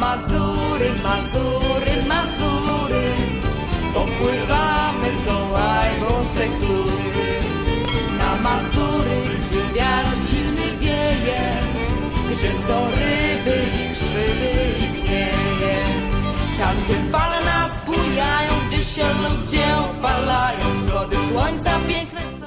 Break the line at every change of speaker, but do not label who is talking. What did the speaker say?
Mazury, Mazury, Mazury. Popływamy tą łajbą z tektury. Na Mazury, gdzie wiatr silny wieje Gdzie są ryby i grzyby i knieje Tam, gdzie fale nas bujają Gdzie się ludzie opalają. Wschody słońca piękne